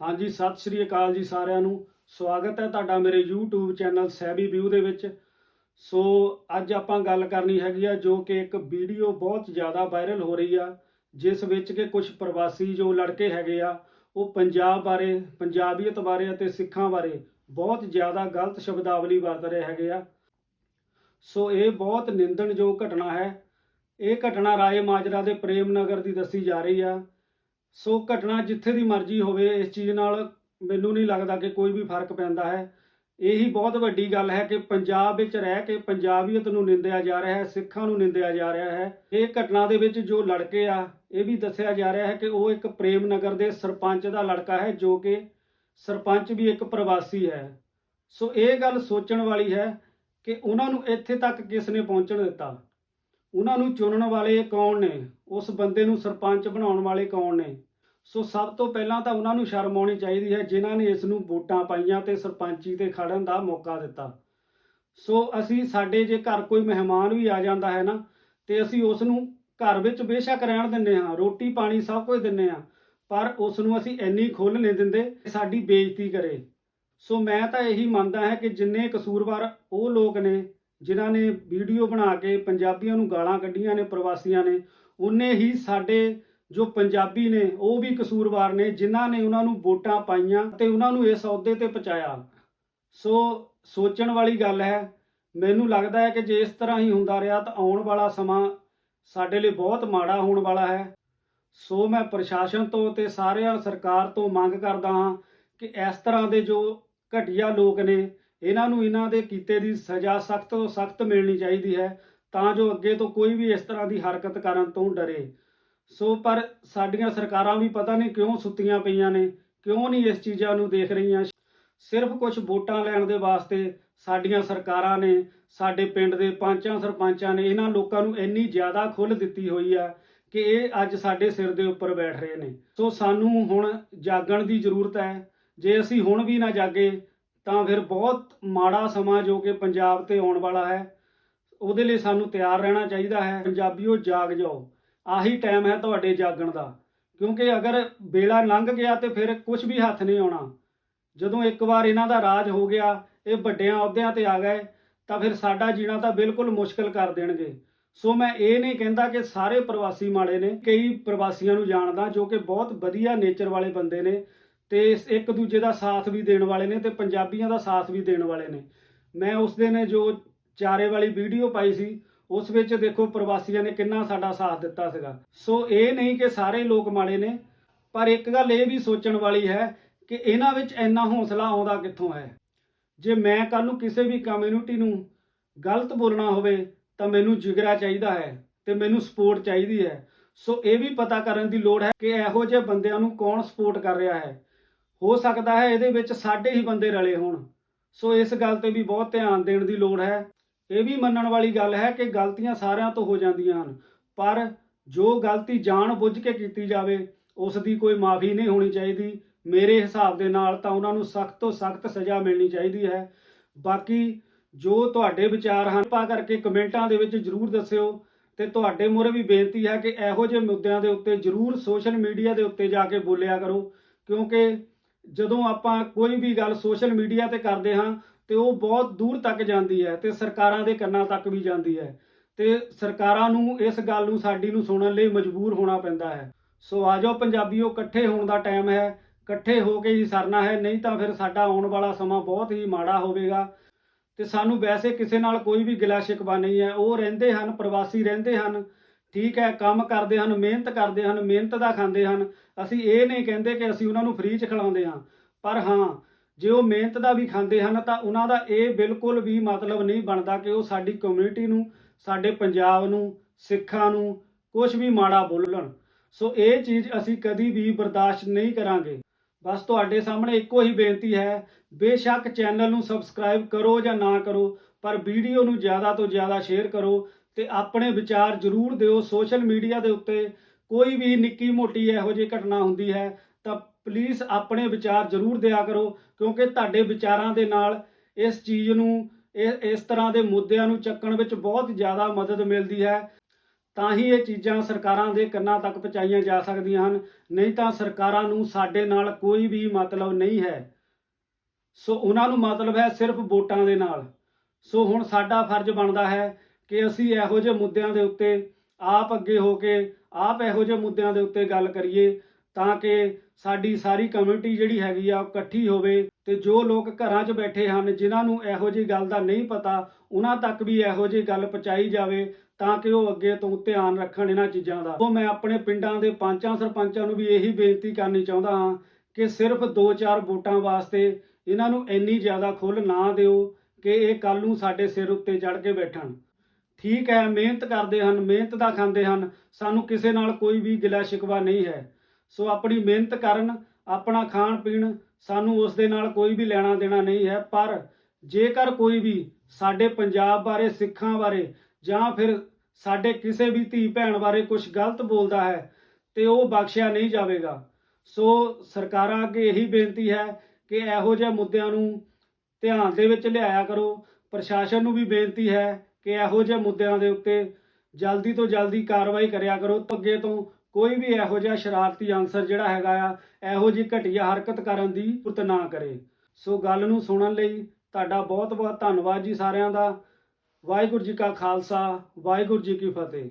ਹਾਂਜੀ, ਸਤਿ ਸ਼੍ਰੀ ਅਕਾਲ ਜੀ ਸਾਰਿਆਂ ਨੂੰ। ਸਵਾਗਤ ਹੈ ਤੁਹਾਡਾ ਮੇਰੇ YouTube ਚੈਨਲ ਸੈਬੀ ਵਿਊ ਦੇ ਵਿੱਚ। ਸੋ, ਅੱਜ ਆਪਾਂ ਗੱਲ ਕਰਨੀ ਹੈਗੀ ਆ ਜੋ ਕਿ ਇੱਕ ਵੀਡੀਓ ਬਹੁਤ ਜ਼ਿਆਦਾ ਵਾਇਰਲ ਹੋ ਰਹੀ ਆ, ਜਿਸ ਵਿੱਚ ਕਿ ਕੁਝ ਪ੍ਰਵਾਸੀ ਜੋ ਲੜਕੇ ਹੈਗੇ ਆ, ਉਹ ਪੰਜਾਬ ਬਾਰੇ, ਪੰਜਾਬੀਅਤ ਬਾਰੇ ਅਤੇ ਸਿੱਖਾਂ ਬਾਰੇ ਬਹੁਤ ਜ਼ਿਆਦਾ ਗਲਤ ਸ਼ਬਦਾਵਲੀ ਵਰਤ ਰਹੇ ਹੈਗੇ ਆ। ਸੋ, ਇਹ ਬਹੁਤ ਨਿੰਦਣਯੋਗ ਘਟਨਾ ਹੈ। ਇਹ ਘਟਨਾ ਰਾਏ ਮਾਜਰਾ ਦੇ ਪ੍ਰੇਮ ਨਗਰ ਦੀ ਦੱਸੀ ਜਾ ਰਹੀ ਆ। ਸੋ ਘਟਨਾ ਜਿੱਥੇ ਦੀ ਮਰਜ਼ੀ ਹੋਵੇ, ਇਸ ਚੀਜ਼ ਨਾਲ ਮੈਨੂੰ ਨਹੀਂ ਲੱਗਦਾ ਕਿ ਕੋਈ ਵੀ ਫ਼ਰਕ ਪੈਂਦਾ ਹੈ। ਇਹੀ ਬਹੁਤ ਵੱਡੀ ਗੱਲ ਹੈ ਕਿ ਪੰਜਾਬ ਵਿੱਚ ਰਹਿ ਕੇ ਪੰਜਾਬੀਅਤ ਨੂੰ ਨਿੰਦਿਆ ਜਾ ਰਿਹਾ ਹੈ, ਸਿੱਖਾਂ ਨੂੰ ਨਿੰਦਿਆ ਜਾ ਰਿਹਾ ਹੈ। ਇਹ ਘਟਨਾ ਦੇ ਵਿੱਚ ਜੋ ਲੜਕੇ ਆ, ਇਹ ਵੀ ਦੱਸਿਆ ਜਾ ਰਿਹਾ ਹੈ ਕਿ ਉਹ ਇੱਕ ਪ੍ਰੇਮ ਨਗਰ ਦੇ ਸਰਪੰਚ ਦਾ ਲੜਕਾ ਹੈ, ਜੋ ਕਿ ਸਰਪੰਚ ਵੀ ਇੱਕ ਪ੍ਰਵਾਸੀ ਹੈ। ਸੋ ਇਹ ਗੱਲ ਸੋਚਣ ਵਾਲੀ ਹੈ ਕਿ ਉਹਨਾਂ ਨੂੰ ਇੱਥੇ ਤੱਕ ਕਿਸ ਨੇ ਪਹੁੰਚਣ ਦਿੱਤਾ? ਉਹਨਾਂ ਨੂੰ ਚੁਣਨ ਵਾਲੇ ਕੌਣ ਨੇ? ਉਸ ਬੰਦੇ ਨੂੰ ਸਰਪੰਚ ਬਣਾਉਣ ਵਾਲੇ ਕੌਣ ਨੇ? ਸੋ ਸਭ ਤੋਂ ਪਹਿਲਾਂ ਤਾਂ ਉਹਨਾਂ ਨੂੰ ਸ਼ਰਮ ਆਉਣੀ ਚਾਹੀਦੀ ਹੈ, ਜਿਨ੍ਹਾਂ ਨੇ ਇਸ ਨੂੰ ਵੋਟਾਂ ਪਾਈਆਂ ਤੇ ਸਰਪੰਚੀ ਤੇ ਖੜਨ ਦਾ ਮੌਕਾ ਦਿੱਤਾ। ਸੋ ਅਸੀਂ ਸਾਡੇ ਜੇ ਘਰ ਕੋਈ ਮਹਿਮਾਨ ਵੀ ਆ ਜਾਂਦਾ ਹੈ ਨਾ, ਤੇ ਅਸੀਂ ਉਸ ਨੂੰ ਘਰ ਵਿੱਚ ਬੇਸ਼ੱਕ ਰਹਿਣ ਦਿੰਦੇ ਹਾਂ, ਰੋਟੀ ਪਾਣੀ ਸਭ ਕੁਝ ਦਿੰਦੇ ਹਾਂ, ਪਰ ਉਸ ਨੂੰ ਅਸੀਂ ਇੰਨੀ ਖੁੱਲ੍ਹ ਨਹੀਂ ਦਿੰਦੇ ਕਿ ਸਾਡੀ ਬੇਇੱਜ਼ਤੀ ਕਰੇ। ਸੋ ਮੈਂ ਤਾਂ ਇਹੀ ਮੰਨਦਾ ਹਾਂ ਕਿ ਜਿੰਨੇ ਕਸੂਰਵਾਰ ਉਹ ਲੋਕ ਨੇ, ਜਿਨ੍ਹਾਂ ਨੇ ਵੀਡੀਓ ਬਣਾ ਕੇ ਪੰਜਾਬੀਆਂ ਨੂੰ ਗਾਲਾਂ ਕੱਢੀਆਂ ਨੇ, ਪ੍ਰਵਾਸੀਆਂ ਨੇ ਉਨੇ ਹੀ ਸਾਡੇ ਜੋ ਪੰਜਾਬੀ ਨੇ, ਉਹ ਵੀ ਕਸੂਰਵਾਰ ਨੇ, ਜਿਨ੍ਹਾਂ ਨੇ ਉਹਨਾਂ ਨੂੰ ਵੋਟਾਂ ਪਾਈਆਂ ਤੇ ਉਹਨਾਂ ਨੂੰ ਇਸ ਅਹੁਦੇ ਤੇ ਪਹੁੰਚਾਇਆ। ਸੋ ਸੋਚਣ ਵਾਲੀ ਗੱਲ ਹੈ, ਮੈਨੂੰ ਲੱਗਦਾ ਹੈ ਕਿ ਜੇ ਇਸ ਤਰ੍ਹਾਂ ਹੀ ਹੁੰਦਾ ਰਿਹਾ ਤਾਂ ਆਉਣ ਵਾਲਾ ਸਮਾਂ ਸਾਡੇ ਲਈ ਬਹੁਤ ਮਾੜਾ ਹੋਣ ਵਾਲਾ ਹੈ। ਸੋ ਮੈਂ ਪ੍ਰਸ਼ਾਸਨ ਤੋਂ ਤੇ ਸਾਰਿਆਂ ਸਰਕਾਰ ਤੋਂ ਮੰਗ ਕਰਦਾ ਹਾਂ ਕਿ ਇਸ ਤਰ੍ਹਾਂ ਦੇ ਜੋ ਘਟੀਆ ਲੋਕ ਨੇ, ਇਹਨਾਂ ਨੂੰ ਇਹਨਾਂ ਦੇ ਕੀਤੇ ਦੀ ਸਜ਼ਾ ਸਖਤ ਤੋਂ ਸਖਤ ਮਿਲਣੀ ਚਾਹੀਦੀ ਹੈ, ਤਾਂ ਜੋ ਅੱਗੇ ਤੋਂ ਕੋਈ ਵੀ ਇਸ ਤਰ੍ਹਾਂ ਦੀ ਹਰਕਤ ਕਰਨ ਤੋਂ ਡਰੇ। ਸੋ ਪਰ ਸਾਡੀਆਂ ਸਰਕਾਰਾਂ ਵੀ ਪਤਾ ਨਹੀਂ ਕਿਉਂ ਸੁੱਤੀਆਂ ਪਈਆਂ ਨੇ, ਕਿਉਂ ਨਹੀਂ ਇਸ ਚੀਜ਼ਾਂ ਨੂੰ ਦੇਖ ਰਹੀਆਂ। ਸਿਰਫ ਕੁਝ ਵੋਟਾਂ ਲੈਣ ਦੇ ਵਾਸਤੇ ਸਾਡੀਆਂ ਸਰਕਾਰਾਂ ਨੇ, ਸਾਡੇ ਪਿੰਡ ਦੇ ਪੰਚਾਂ ਸਰਪੰਚਾਂ ਨੇ, ਇਹਨਾਂ ਲੋਕਾਂ ਨੂੰ ਇੰਨੀ ਜ਼ਿਆਦਾ ਖੁੱਲ੍ਹ ਦਿੱਤੀ ਹੋਈ ਆ ਕਿ ਇਹ ਅੱਜ ਸਾਡੇ ਸਿਰ ਦੇ ਉੱਪਰ ਬੈਠ ਰਹੇ ਨੇ। ਸੋ ਸਾਨੂੰ ਹੁਣ ਜਾਗਣ ਦੀ ਜ਼ਰੂਰਤ ਹੈ। ਜੇ ਅਸੀਂ ਹੁਣ ਵੀ ਨਾ ਜਾਗੇ, ਤਾਂ ਫਿਰ ਬਹੁਤ ਮਾੜਾ ਸਮਾਂ ਜੋ ਕਿ ਪੰਜਾਬ ਤੇ ਆਉਣ ਵਾਲਾ ਹੈ, ਉਹਦੇ ਲਈ ਸਾਨੂੰ ਤਿਆਰ ਰਹਿਣਾ ਚਾਹੀਦਾ ਹੈ। ਪੰਜਾਬੀਓ ਜਾਗ ਜਾਓ। ਆਹੀ ਟਾਈਮ ਹੈ ਤੁਹਾਡੇ ਜਾਗਣ ਦਾ। ਕਿਉਂਕਿ ਅਗਰ ਵੇਲਾ ਲੰਘ ਗਿਆ ਤੇ ਫਿਰ ਕੁਝ ਵੀ ਹੱਥ ਨਹੀਂ ਆਉਣਾ। ਜਦੋਂ ਇੱਕ ਵਾਰ ਇਹਨਾਂ ਦਾ ਰਾਜ ਹੋ ਗਿਆ, ਇਹ ਵੱਡਿਆਂ ਅਹੁਦਿਆਂ ਤੇ ਆ ਗਏ, ਤਾਂ ਫਿਰ ਸਾਡਾ ਜੀਣਾ ਤਾਂ ਬਿਲਕੁਲ ਮੁਸ਼ਕਲ ਕਰ ਦੇਣਗੇ। ਸੋ ਮੈਂ ਇਹ ਨਹੀਂ ਕਹਿੰਦਾ ਕਿ ਸਾਰੇ ਪ੍ਰਵਾਸੀ ਮਾੜੇ ਨੇ, ਕਈ ਪ੍ਰਵਾਸੀਆਂ ਨੂੰ ਜਾਣਦਾ, ਜੋ ਕਿ ਬਹੁਤ ਵਧੀਆ ਨੇਚਰ ਵਾਲੇ ਬੰਦੇ ਨੇ ਤੇ ਇੱਕ ਦੂਜੇ ਦਾ ਸਾਥ ਵੀ ਦੇਣ ਵਾਲੇ ਨੇ ਤੇ ਪੰਜਾਬੀਆਂ ਦਾ ਸਾਥ ਵੀ ਦੇਣ ਵਾਲੇ ਨੇ। ਮੈਂ ਉਸ ਦਿਨ ਜੋ ਚਾਰੇ ਵਾਲੀ ਵੀਡੀਓ ਪਾਈ ਸੀ ਉਸ ਵਿੱਚ ਦੇਖੋ ਪ੍ਰਵਾਸੀਆਂ ਨੇ ਕਿੰਨਾ ਸਾਡਾ ਸਾਥ ਦਿੱਤਾ ਸੀਗਾ। ਸੋ ਇਹ ਨਹੀਂ ਕਿ ਸਾਰੇ ਲੋਕ ਮਾੜੇ ਨੇ, ਪਰ ਇੱਕ ਗੱਲ ਇਹ ਵੀ ਸੋਚਣ ਵਾਲੀ ਹੈ ਕਿ ਇਹਨਾਂ ਵਿੱਚ ਇੰਨਾ ਹੌਸਲਾ ਆਉਂਦਾ ਕਿੱਥੋਂ ਹੈ? ਜੇ ਮੈਂ ਕੱਲ ਨੂੰ ਕਿਸੇ ਵੀ ਕਮਿਊਨਿਟੀ ਨੂੰ ਗਲਤ ਬੋਲਣਾ ਹੋਵੇ, ਤਾਂ ਮੈਨੂੰ ਜਿਗਰਾ ਚਾਹੀਦਾ ਹੈ ਤੇ ਮੈਨੂੰ ਸਪੋਰਟ ਚਾਹੀਦੀ ਹੈ। ਸੋ ਇਹ ਵੀ ਪਤਾ ਕਰਨ ਦੀ ਲੋੜ ਹੈ ਕਿ ਇਹੋ ਜਿਹੇ ਬੰਦਿਆਂ ਨੂੰ ਕੌਣ ਸਪੋਰਟ ਕਰ ਰਿਹਾ ਹੈ। ਹੋ ਸਕਦਾ ਹੈ ਇਹਦੇ ਵਿੱਚ ਸਾਡੇ ਹੀ ਬੰਦੇ ਰਲੇ ਹੋਣ। ਸੋ ਇਸ ਗੱਲ ਤੇ ਵੀ ਬਹੁਤ ਧਿਆਨ ਦੇਣ ਦੀ ਲੋੜ ਹੈ। ਇਹ ਵੀ ਮੰਨਣ ਵਾਲੀ ਗੱਲ ਹੈ ਕਿ ਗਲਤੀਆਂ ਸਾਰਿਆਂ ਤੋਂ ਹੋ ਜਾਂਦੀਆਂ ਹਨ, ਪਰ ਜੋ ਗਲਤੀ ਜਾਣ ਬੁੱਝ ਕੇ ਕੀਤੀ ਜਾਵੇ ਉਸ ਦੀ ਕੋਈ ਮਾਫੀ ਨਹੀਂ ਹੋਣੀ ਚਾਹੀਦੀ। ਮੇਰੇ ਹਿਸਾਬ ਦੇ ਨਾਲ ਤਾਂ ਉਹਨਾਂ ਨੂੰ ਸਖਤ ਤੋਂ ਸਖਤ ਸਜ਼ਾ ਮਿਲਣੀ ਚਾਹੀਦੀ ਹੈ। ਬਾਕੀ ਜੋ ਤੁਹਾਡੇ ਵਿਚਾਰ ਹਨ ਪਾ ਕਰਕੇ ਕਮੈਂਟਾਂ ਦੇ ਵਿੱਚ ਜਰੂਰ ਦੱਸਿਓ ਤੇ ਤੁਹਾਡੇ ਮੂਹਰੇ ਵੀ ਬੇਨਤੀ ਹੈ ਕਿ ਇਹੋ ਜਿਹੇ ਮੁੱਦਿਆਂ ਦੇ ਉੱਤੇ ਜਰੂਰ ਸੋਸ਼ਲ ਮੀਡੀਆ ਦੇ ਉੱਤੇ ਜਾ ਕੇ ਬੋਲਿਆ ਕਰੋ, ਕਿਉਂਕਿ ਜਦੋਂ ਆਪਾਂ ਕੋਈ ਵੀ ਗੱਲ ਸੋਸ਼ਲ ਮੀਡੀਆ ਤੇ ਕਰਦੇ ਹਾਂ ਤੇ ਉਹ ਬਹੁਤ ਦੂਰ ਤੱਕ ਜਾਂਦੀ ਹੈ ਤੇ ਸਰਕਾਰਾਂ ਦੇ ਕੰਨਾਂ ਤੱਕ ਵੀ ਜਾਂਦੀ ਹੈ। ਤੇ ਸਰਕਾਰਾਂ ਨੂੰ ਇਸ ਗੱਲ ਨੂੰ ਸਾਡੀ ਨੂੰ ਸੁਣਨ ਲਈ ਮਜਬੂਰ ਹੋਣਾ ਪੈਂਦਾ ਹੈ। ਸੋ ਆਜੋ ਪੰਜਾਬੀਓ, ਇਕੱਠੇ ਹੋਣ ਦਾ ਟਾਈਮ ਹੈ, ਇਕੱਠੇ ਹੋ ਕੇ ਹੀ ਸਰਨਾ ਹੈ, ਨਹੀਂ ਤਾਂ ਫਿਰ ਸਾਡਾ ਆਉਣ ਵਾਲਾ ਸਮਾਂ ਬਹੁਤ ਹੀ ਮਾੜਾ ਹੋਵੇਗਾ। ਤੇ ਸਾਨੂੰ ਵੈਸੇ ਕਿਸੇ ਨਾਲ ਕੋਈ ਵੀ ਗਿਲਾ ਸ਼ਿਕਵਾ ਨਹੀਂ ਹੈ, ਉਹ ਰਹਿੰਦੇ ਹਨ, ਪ੍ਰਵਾਸੀ ਰਹਿੰਦੇ ਹਨ। ਠੀਕ ਹੈ, ਕੰਮ ਕਰਦੇ ਹਨ, ਮਿਹਨਤ ਕਰਦੇ ਹਨ, ਮਿਹਨਤ ਦਾ ਖਾਂਦੇ ਹਨ। ਅਸੀਂ ਇਹ ਨਹੀਂ ਕਹਿੰਦੇ ਕਿ ਅਸੀਂ ਉਹਨਾਂ ਨੂੰ ਫ੍ਰੀ ਚ ਖਿਲਾਉਂਦੇ ਹਾਂ, ਪਰ ਹਾਂ ਜੇ ਉਹ ਮਿਹਨਤ ਦਾ ਵੀ ਖਾਂਦੇ ਹਨ ਤਾਂ ਉਹਨਾਂ ਦਾ ਇਹ ਬਿਲਕੁਲ ਵੀ ਮਤਲਬ ਨਹੀਂ ਬਣਦਾ ਕਿ ਉਹ ਸਾਡੀ ਕਮਿਊਨਿਟੀ ਨੂੰ, ਸਾਡੇ ਪੰਜਾਬ ਨੂੰ, ਸਿੱਖਾਂ ਨੂੰ ਕੁਝ ਵੀ ਮਾੜਾ ਬੋਲਣ। ਸੋ ਇਹ ਚੀਜ਼ ਅਸੀਂ ਕਦੀ ਵੀ ਬਰਦਾਸ਼ਤ ਨਹੀਂ ਕਰਾਂਗੇ। ਬਸ ਤੁਹਾਡੇ ਸਾਹਮਣੇ ਇੱਕੋ ਹੀ ਬੇਨਤੀ ਹੈ, ਬੇਸ਼ੱਕ ਚੈਨਲ ਨੂੰ ਸਬਸਕ੍ਰਾਈਬ ਕਰੋ ਜਾਂ ਨਾ ਕਰੋ, ਪਰ ਵੀਡੀਓ ਨੂੰ ਜ਼ਿਆਦਾ ਤੋਂ ਜ਼ਿਆਦਾ ਸ਼ੇਅਰ ਕਰੋ ਤੇ ਆਪਣੇ ਵਿਚਾਰ ਜ਼ਰੂਰ ਦਿਓ। ਸੋਸ਼ਲ ਮੀਡੀਆ ਦੇ ਉੱਤੇ ਕੋਈ ਵੀ ਨਿੱਕੀ ਮੋਟੀ ਇਹੋ ਜਿਹੀ ਘਟਨਾ ਹੁੰਦੀ ਹੈ ਤਾਂ ਪਲੀਜ਼ ਆਪਣੇ ਵਿਚਾਰ ਜ਼ਰੂਰ ਦਿਆ ਕਰੋ, ਕਿਉਂਕਿ ਤੁਹਾਡੇ ਵਿਚਾਰਾਂ ਦੇ ਨਾਲ ਇਸ ਚੀਜ਼ ਨੂੰ, ਇਹ, ਇਸ ਤਰ੍ਹਾਂ ਦੇ ਮੁੱਦਿਆਂ ਨੂੰ ਚੱਕਣ ਵਿੱਚ ਬਹੁਤ ਜ਼ਿਆਦਾ ਮਦਦ ਮਿਲਦੀ ਹੈ। ਤਾਂ ਹੀ ਇਹ ਚੀਜ਼ਾਂ ਸਰਕਾਰਾਂ ਦੇ ਕੰਨਾਂ ਤੱਕ ਪਹੁੰਚਾਈਆਂ ਜਾ ਸਕਦੀਆਂ ਹਨ। ਨਹੀਂ ਤਾਂ ਸਰਕਾਰਾਂ ਨੂੰ ਸਾਡੇ ਨਾਲ ਕੋਈ ਵੀ ਮਤਲਬ ਨਹੀਂ ਹੈ। ਸੋ ਉਹਨਾਂ ਨੂੰ ਮਤਲਬ ਹੈ ਸਿਰਫ ਵੋਟਾਂ ਦੇ ਨਾਲ। ਸੋ ਹੁਣ ਸਾਡਾ ਫਰਜ਼ ਬਣਦਾ ਹੈ ਕਿ ਅਸੀਂ ਇਹੋ ਜਿਹੇ ਮੁੱਦਿਆਂ ਦੇ ਉੱਤੇ ਆਪ ਅੱਗੇ ਹੋ ਕੇ ਆਪ ਇਹੋ ਜਿਹੇ ਮੁੱਦਿਆਂ ਦੇ ਉੱਤੇ ਗੱਲ ਕਰੀਏ। ਤਾਂ ਕਿ ਸਾਡੀ ਸਾਰੀ ਕਮਿਊਨਿਟੀ ਜਿਹੜੀ ਹੈਗੀ ਆ, ਉਹ ਇਕੱਠੀ ਹੋਵੇ ਤੇ ਜੋ ਲੋਕ ਘਰਾਂ 'ਚ ਬੈਠੇ ਹਨ, ਜਿਨ੍ਹਾਂ ਨੂੰ ਇਹੋ ਜਿਹੀ ਗੱਲ ਦਾ ਨਹੀਂ ਪਤਾ, ਉਹਨਾਂ ਤੱਕ ਵੀ ਇਹੋ ਜਿਹੀ ਗੱਲ ਪਹੁੰਚਾਈ ਜਾਵੇ ਤਾਂ ਕਿ ਉਹ ਅੱਗੇ ਤੋਂ ਧਿਆਨ ਰੱਖਣ ਇਹਨਾਂ ਚੀਜ਼ਾਂ ਦਾ। ਉਹ ਮੈਂ ਆਪਣੇ ਪਿੰਡਾਂ ਦੇ ਪੰਚਾਂ ਸਰਪੰਚਾਂ ਨੂੰ ਵੀ ਇਹੀ ਬੇਨਤੀ ਕਰਨੀ ਚਾਹੁੰਦਾ ਹਾਂ ਕਿ ਸਿਰਫ 2-4 ਵੋਟਾਂ ਵਾਸਤੇ ਇਹਨਾਂ ਨੂੰ ਇੰਨੀ ਜ਼ਿਆਦਾ ਖੁੱਲ ਨਾ ਦਿਓ ਕਿ ਇਹ ਕੱਲ ਨੂੰ ਸਾਡੇ ਸਿਰ ਉੱਤੇ ਚੜ ਕੇ ਬੈਠਣ। ਠੀਕ ਹੈ, ਮਿਹਨਤ ਕਰਦੇ ਹਨ, ਮਿਹਨਤ ਦਾ ਖਾਂਦੇ ਹਨ, ਸਾਨੂੰ ਕਿਸੇ ਨਾਲ ਕੋਈ ਵੀ ਗਿਲਾ ਸ਼ਿਕਵਾ ਨਹੀਂ ਹੈ। ਸੋ ਆਪਣੀ ਮਿਹਨਤ ਕਰਨ, ਆਪਣਾ ਖਾਣ ਪੀਣ, ਸਾਨੂੰ ਉਸ ਦੇ ਨਾਲ ਕੋਈ ਵੀ ਲੈਣਾ ਦੇਣਾ ਨਹੀਂ ਹੈ, ਪਰ ਜੇਕਰ ਕੋਈ ਵੀ ਸਾਡੇ ਪੰਜਾਬ ਬਾਰੇ, ਸਿੱਖਾਂ ਬਾਰੇ ਜਾਂ ਫਿਰ ਸਾਡੇ ਕਿਸੇ ਵੀ ਧੀ ਭੈਣ ਬਾਰੇ ਕੁਝ ਗਲਤ ਬੋਲਦਾ ਹੈ ਤੇ ਉਹ ਬਖਸ਼ਿਆ ਨਹੀਂ ਜਾਵੇਗਾ, ਸੋ ਸਰਕਾਰਾਂ ਅੱਗੇ ਇਹੀ ਬੇਨਤੀ ਹੈ ਕਿ ਇਹੋ ਜਿਹੇ ਮੁੱਦਿਆਂ ਨੂੰ ਧਿਆਨ ਦੇ ਵਿੱਚ ਲਿਆਇਆ ਕਰੋ। ਪ੍ਰਸ਼ਾਸਨ ਨੂੰ ਵੀ ਬੇਨਤੀ ਹੈ ਕਿ ਇਹੋ ਜਿਹੇ ਮੁੱਦਿਆਂ ਦੇ ਉੱਤੇ ਜਲਦੀ ਤੋਂ ਜਲਦੀ ਕਾਰਵਾਈ ਕਰਿਆ ਕਰੋ, ਅੱਗੇ ਤੋਂ ਕੋਈ ਵੀ ਇਹੋ ਜਿਹਾ ਸ਼ਰਾਰਤੀ ਅਨਸਰ ਜਿਹੜਾ ਹੈਗਾ ਆ, ਇਹੋ ਜਿਹੀ ਘਟੀਆ ਹਰਕਤ ਕਰਨ ਦੀ ਪੁਰਤ ਨਾ ਕਰੇ। ਸੋ ਗੱਲ ਨੂੰ ਸੁਣਨ ਲਈ ਤੁਹਾਡਾ ਬਹੁਤ ਬਹੁਤ ਧੰਨਵਾਦ ਜੀ ਸਾਰਿਆਂ ਦਾ। ਵਾਹਿਗੁਰੂ ਜੀ ਕਾ ਖਾਲਸਾ, ਵਾਹਿਗੁਰੂ ਜੀ ਕੀ ਫਤਿਹ।